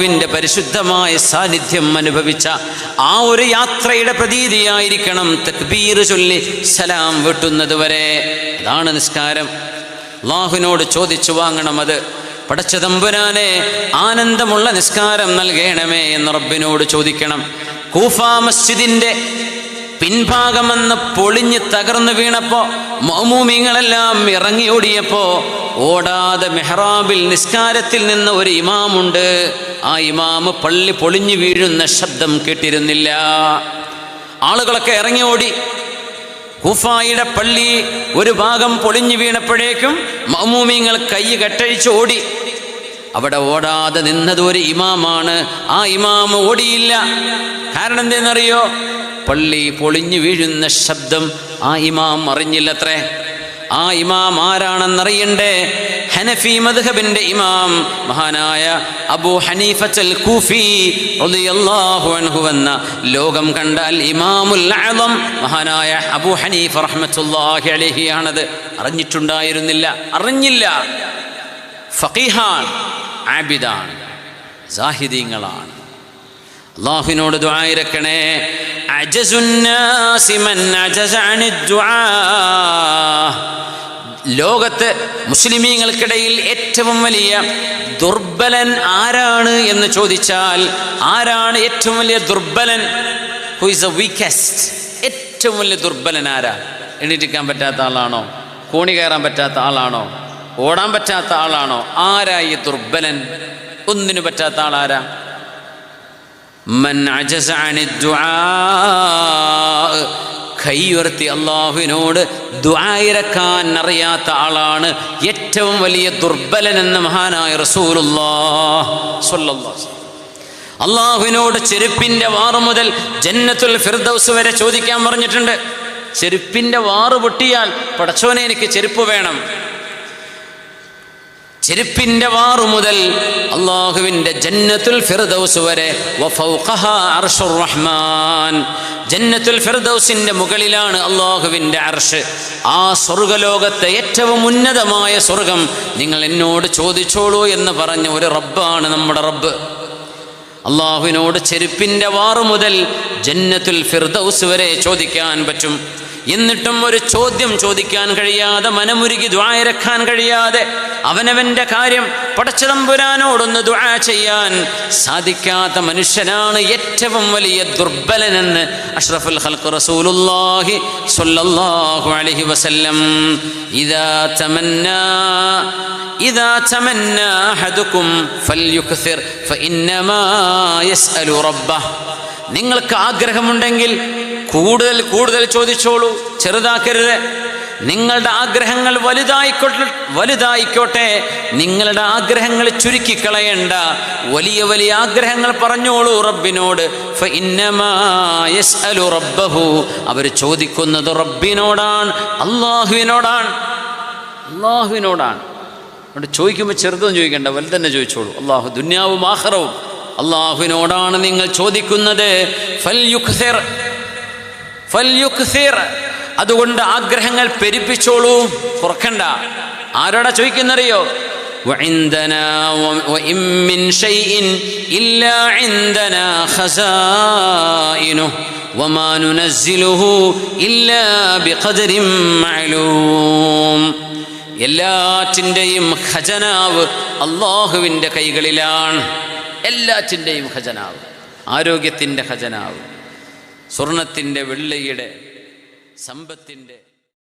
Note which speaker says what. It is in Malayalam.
Speaker 1: ിന്റെ പരിശുദ്ധമായ സാന്നിധ്യം അനുഭവിച്ച ആ ഒരു യാത്രയുടെ പ്രതീതിയായിരിക്കണം തക്ബീർ ചൊല്ലി സലാം വെട്ടുന്നത് വരെ. അതാണ് നിസ്കാരം. അള്ളാഹുവിനോട് ചോദിച്ചു വാങ്ങണം അത്. പടച്ച തമ്പുരാനെ ആനന്ദമുള്ള നിസ്കാരം നൽകണമേ എന്ന് റബ്ബിനോട് ചോദിക്കണം. കൂഫ മസ്ജിദിന്റെ പിൻഭാഗമെന്ന് പൊളിഞ്ഞ് തകർന്നു വീണപ്പോ മൗമൂമിങ്ങളെല്ലാം ഇറങ്ങി ഓടിയപ്പോ ഓടാതെ മെഹ്റാബിൽ നിസ്കാരത്തിൽ നിന്ന് ഒരു ഇമാമുണ്ട്. ആ ഇമാമ് പള്ളി പൊളിഞ്ഞു വീഴുന്ന ശബ്ദം കേട്ടിരുന്നില്ല. ആളുകളൊക്കെ ഇറങ്ങി ഓടി. ഹുഫായിയുടെ പള്ളി ഒരു ഭാഗം പൊളിഞ്ഞു വീണപ്പോഴേക്കും മൗമൂമിങ്ങൾ കൈ കെട്ടഴിച്ച് ഓടി. അവിടെ ഓടാതെ നിന്നത് ഒരു ഇമാമാണ്. ആ ഇമാമ് ഓടിയില്ല. കാരണം എന്തെന്നറിയോ? പള്ളി പൊളിഞ്ഞു വീഴുന്ന ശബ്ദം ആ ഇമാം അറിഞ്ഞില്ലത്രേ. ആ ഇമാം ആരാണെന്നറിയണ്ടേ? ഹനഫി മദ്ഹബിന്റെ ഇമാം മഹാനായ അബൂ ഹനീഫൽ കൂഫി അൻഹു എന്ന ലോകം കണ്ടാൽ ഇമാമുൽ അഅളം മഹാനായ അബൂ ഹനീഫ് റഹ്മത്തുല്ലാഹി അലൈഹി ആണത്. അറിഞ്ഞിട്ടുണ്ടായിരുന്നില്ല. അറിഞ്ഞില്ല. ഫഖീഹാൻ ആബിദാണ് സാഹിദീങ്ങളാണ്. അള്ളാഹുവിനോട് ദുആയിരക്കണേ അജസുന്നാസി മൻ അജസ അനി ദുആ ലോകത്ത് മുസ്ലിമീങ്ങൾക്കിടയിൽ ഏറ്റവും വലിയ ദുർബലൻ ആരാണ് എന്ന് ചോദിച്ചാൽ ആരാണ് ഏറ്റവും വലിയ ദുർബലൻ? ഹു ഇസ് എ വീക്കസ്റ്റ് ഏറ്റവും വലിയ ദുർബലൻ ആരാ? എണീറ്റിക്കാൻ പറ്റാത്ത ആളാണോ? കോണി കയറാൻ പറ്റാത്ത ആളാണോ? ഓടാൻ പറ്റാത്ത ആളാണോ? ആരായി ഈ ദുർബലൻ? ഒന്നിനു പറ്റാത്ത ആളാരാ? മൻ ദുആ കൈയുയർത്തി അള്ളാഹുവിനോട് ദ്വായിരക്കാൻ അറിയാത്ത ആളാണ് ഏറ്റവും വലിയ ദുർബലൻ എന്ന മഹാനായ റസൂലുല്ലാ അള്ളാഹുവിനോട് ചെരുപ്പിന്റെ വാറ് മുതൽ ജന്നത്തുൽ ഫിർദൗസ് വരെ ചോദിക്കാൻ പറഞ്ഞിട്ടുണ്ട്. ചെരുപ്പിന്റെ വാറ് പൊട്ടിയാൽ പടച്ചോനെ എനിക്ക് ചെരുപ്പ് വേണം. ചെരുപ്പിന്റെ വാറു മുതൽ അള്ളാഹുവിന്റെ ജന്നത്തുൽ ഫിർദൗസ് വരെ റഹ്മാൻ. ജന്നത്തുൽ ഫിർദൗസിന്റെ മുകളിലാണ് അള്ളാഹുവിന്റെ അർഷ്. ആ സ്വർഗലോകത്തെ ഏറ്റവും ഉന്നതമായ സ്വർഗം. നിങ്ങൾ എന്നോട് ചോദിച്ചോളൂ എന്ന് പറഞ്ഞ ഒരു റബ്ബാണ് നമ്മുടെ റബ്ബ്. അള്ളാഹുവിനോട് ചെരുപ്പിന്റെ വാറു മുതൽ ജന്നത്തുൽ ഫിർദൌസ് വരെ ചോദിക്കാൻ പറ്റും. എന്നിട്ടും ഒരു ചോദ്യം ചോദിക്കാൻ കഴിയാതെ മനമുരുകി ദ്വായരക്കാൻ കഴിയാതെ അവനവന്റെ കാര്യം പടച്ചതമ്പുരാനോടൊന്ന് ദ്വാ ചെയ്യാൻ സാധിക്കാത്ത മനുഷ്യനാണ് ഏറ്റവും വലിയ ദുർബലനെന്ന് അഷ്റഫുൽ ഹൽക്ക് റസൂലുല്ലാഹി സ്വല്ലല്ലാഹു അലൈഹി വസല്ലം. ഇദാ തമന്ന ഇദാ തമന്ന ഹദുകും ഫൽയുക്സിർ ഫഇന്നമാ യസ്അലു റബ്ബഹ്. നിങ്ങൾക്ക് ആഗ്രഹമുണ്ടെങ്കിൽ കൂടുതൽ കൂടുതൽ ചോദിച്ചോളൂ. ചെറുതാക്കരുത്. നിങ്ങളുടെ ആഗ്രഹങ്ങൾ വലുതായിക്കോട്ടെ വലുതായിക്കോട്ടെ. നിങ്ങളുടെ ആഗ്രഹങ്ങൾ ചുരുക്കിക്കളയണ്ട. വലിയ വലിയ ആഗ്രഹങ്ങൾ പറഞ്ഞോളൂ റബ്ബിനോട്. റബ്ബഹു. അവർ ചോദിക്കുന്നത് റബ്ബിനോടാണ് അള്ളാഹുവിനോടാണ് അള്ളാഹുവിനോടാണ് അതുകൊണ്ട് ചോദിക്കുമ്പോൾ ചെറുതൊന്നും ചോദിക്കണ്ട വലുതന്നെ ചോദിച്ചോളൂ. അള്ളാഹു ദുന്യാവും ആഹ്റവും. അള്ളാഹുവിനോടാണ് നിങ്ങൾ ചോദിക്കുന്നത് ഫൽയുക്സിർ ഫൽയുക്സിർ അതുകൊണ്ട് ആഗ്രഹങ്ങൾ പെരുപ്പിച്ചോളൂ കുറക്കണ്ട ആരോടാ ചോദിക്കുന്നറിയോ وعندنا وإن من شيء إلا عندنا خزائنه وما ننزله إلا بقدر معلوم എല്ലാറ്റിൻ്റെയും ഖജനാവ് അള്ളാഹുവിൻ്റെ കൈകളിലാണ് എല്ലാറ്റിന്റെയും ഖജനാവ് ആരോഗ്യത്തിന്റെ ഖജനാവ് സ്വർണത്തിന്റെ വെള്ളിയുടെ സമ്പത്തിന്റെ